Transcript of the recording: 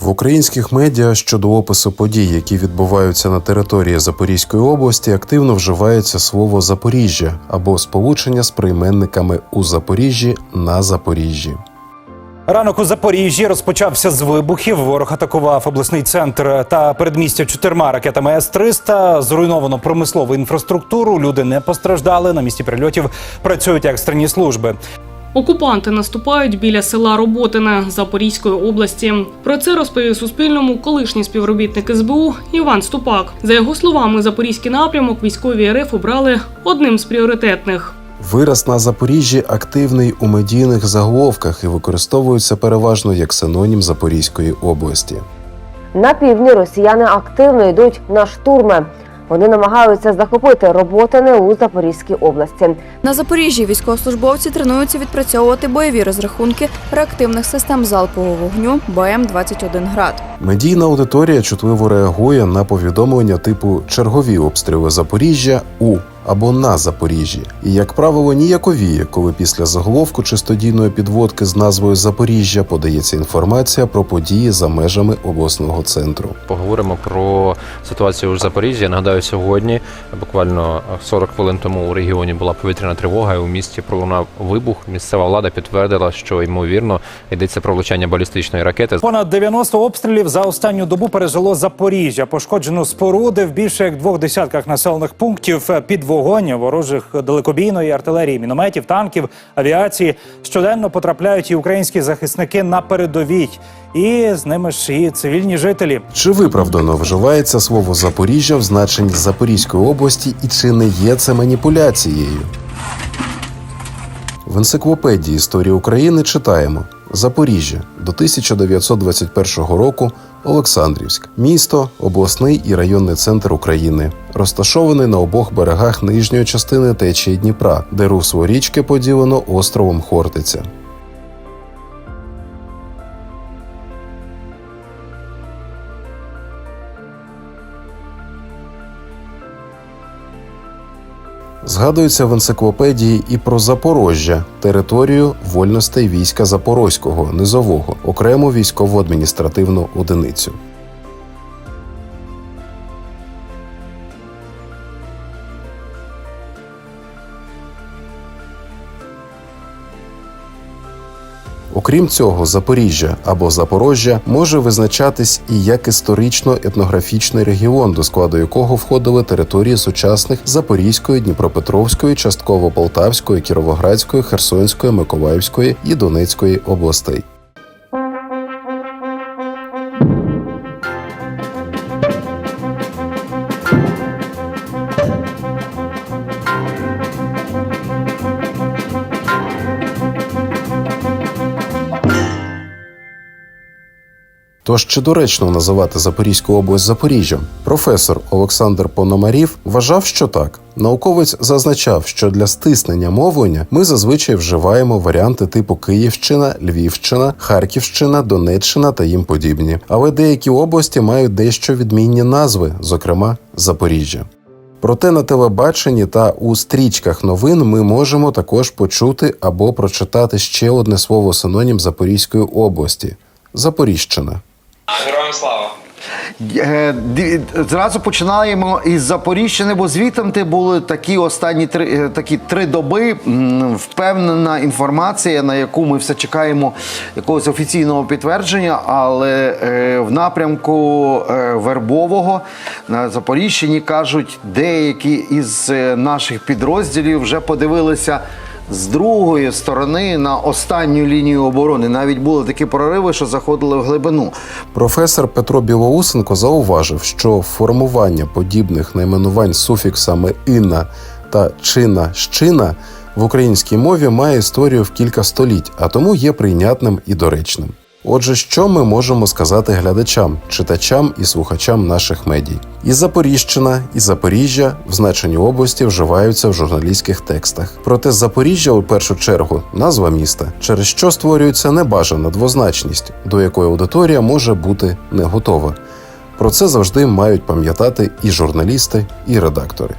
В українських медіа щодо опису подій, які відбуваються на території Запорізької області, активно вживається слово Запоріжжя або сполучення з прийменниками у Запоріжжі на Запоріжжі. Ранок у Запоріжжі розпочався з вибухів. Ворог атакував обласний центр та передмістя чотирма ракетами С-300. Зруйновано промислову інфраструктуру. Люди не постраждали. На місці прильотів працюють екстрені служби. Окупанти наступають біля села Роботине Запорізької області. Про це розповів Суспільному колишній співробітник СБУ Іван Ступак. За його словами, запорізький напрямок військові РФ обрали одним з пріоритетних. Вираз на Запоріжжі активний у медійних заголовках і використовується переважно як синонім Запорізької області. На півдні росіяни активно йдуть на штурми. Вони намагаються захопити роботини у Запорізькій області. На Запоріжжі військовослужбовці тренуються відпрацьовувати бойові розрахунки реактивних систем залпового вогню БМ-21 град. Медійна аудиторія чутливо реагує на повідомлення типу чергові обстріли Запоріжжя у або на Запоріжжі, і як правило ніяковіє, коли після заголовку чистодійної підводки з назвою Запоріжжя подається інформація про події за межами обласного центру. Поговоримо про ситуацію у Запоріжжі. Я нагадаю, сьогодні буквально 40 хвилин тому у регіоні була повітряна тривога. і У місті пролунав вибух. Місцева влада підтвердила, що ймовірно йдеться про влучання балістичної ракети. Понад 90 обстрілів за останню добу пережило Запоріжжя. Пошкоджено споруди в більше як двох десятках населених пунктів під вогонь ворожих далекобійної артилерії, мінометів, танків, авіації. Щоденно потрапляють і українські захисники на передовій, і з ними ж і цивільні жителі. Чи виправдано вживається слово Запоріжжя в значенні Запорізької області, і чи не є це маніпуляцією? В енциклопедії історії України читаємо Запоріжжя. До 1921 року Олександрівськ, місто, обласний і районний центр України, розташований на обох берегах нижньої частини течії Дніпра, де русло річки поділено островом Хортиця. Згадується в енциклопедії і про Запорожжя, територію вольностей війська Запорозького, низового, окрему військово-адміністративну одиницю. Окрім цього, Запоріжжя або Запорожжя може визначатись і як історично-етнографічний регіон, до складу якого входили території сучасних Запорізької, Дніпропетровської, частково Полтавської, Кіровоградської, Херсонської, Миколаївської і Донецької областей. Тож чи доречно називати Запорізьку область Запоріжжям? Професор Олександр Пономарів вважав, що так. Науковець зазначав, що для стиснення мовлення ми зазвичай вживаємо варіанти типу Київщина, Львівщина, Харківщина, Донеччина та їм подібні. Але деякі області мають дещо відмінні назви, зокрема Запоріжжя. Проте на телебаченні та у стрічках новин ми можемо також почути або прочитати ще одне слово синонім Запорізької області Запоріжчина. Героям слава! Е, Зразу починаємо із Запоріжжя, бо звітом були такі останні три е, такі три доби. Впевнена інформація, на яку ми все чекаємо якогось офіційного підтвердження. Але е, в напрямку Вербового на Запоріжчині кажуть, деякі із наших підрозділів вже подивилися. З другої сторони на останню лінію оборони навіть були такі прориви, що заходили в глибину. Професор Петро Білоусенко зауважив, що формування подібних найменувань суфіксами інна та чина щина в українській мові має історію в кілька століть, а тому є прийнятним і доречним. Отже, що ми можемо сказати глядачам, читачам і слухачам наших медій? І Запоріжчина, і Запоріжжя в значенні області вживаються в журналістських текстах. Проте Запоріжжя у першу чергу назва міста, через що створюється небажана двозначність, до якої аудиторія може бути не готова. Про це завжди мають пам'ятати і журналісти, і редактори.